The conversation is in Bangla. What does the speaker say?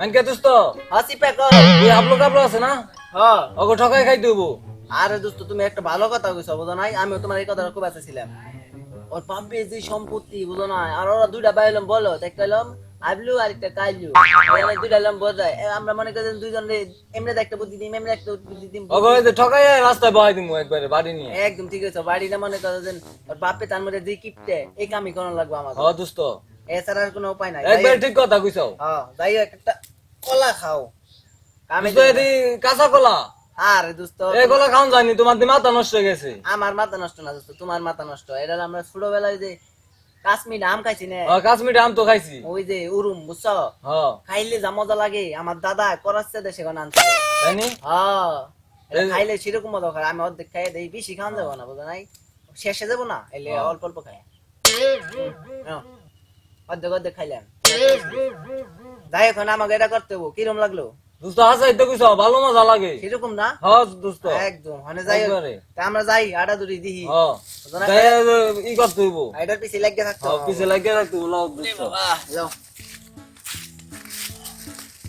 আনকে দোস্ত। হাসি প্যাক তুই আপলো কাপলো আছে না? হ্যাঁ। ওকে ঠকাই খাই দেবো। আরে দোস্ত তুমি একটা ভালো কথা কইছো বুঝো নাই? আমিও তোমার এই কথাটা খুব আছেছিলাম ওর বাপে যে সম্পত্তি বুঝো নাই? আর ওরা দুইটা বাইলাম বলো? তাই কইলাম আবলু আর একটা কাইলু। দুইটা লাম বোঝায়। আমরা মনে করি দুইজন এমনি একটা বুদ্ধি দিম এমনি একটা বুদ্ধি দিম। ওই যে ঠকাই রাস্তায় বহাই দিমু একবারে বাড়ি নিয়ে। একদম ঠিক আছে বাড়িটা মনে করো যে ওর বাপে তার মধ্যে যে কিপটে এই কামই করানো লাগবে আমার হ দোস্ত। এছাড়া আর কোনো উপায় নাই। একবার ঠিক কথা কইছো হ্যাঁ যাই একটা কলা খাও। কামে দোস্ত এদি কাঁচা কলা? আরে দোস্ত এই কলা খাওন জানি তোমার মাথা নষ্ট হয়ে গেছে। আমার মাথা নষ্ট না দোস্ত তোমার মাথা নষ্ট। এটা আমরা ছোটবেলায় যে কাশ্মীর আম খাইছি না। হ কাশ্মীরি আম তো খাইছি। ওই যে উরুম বুঝছ? হ খাইলে যা মজা লাগে। আমার দাদা করাচ্ছে দেশে কোন আনছে। হ্যাঁ। খাইলে সেরকম মজা খায় আমি অর্ধেক খাই দেই বেশি খাওয়া যাব না বুঝো নাই? শেষে যাব না? এলে হ্যাঁ। অল্প অল্প খাই। নাও, অর্ধেক অর্ধেক খাইলাম যাই এখন আমাকে এটা করতে হব। কিরম লাগল? দোস্ত আছে এটা কিছু ভালো মজা লাগে। সেরকম না? হ দোস্ত। একদম মানে যাই তা আমরা যাই আটা দুরি দিহি। ই করতে হইব। এটার পিছে লাগিয়ে থাকতো পিছে লাগিয়ে থাকতো বলো দোস্ত। যাও।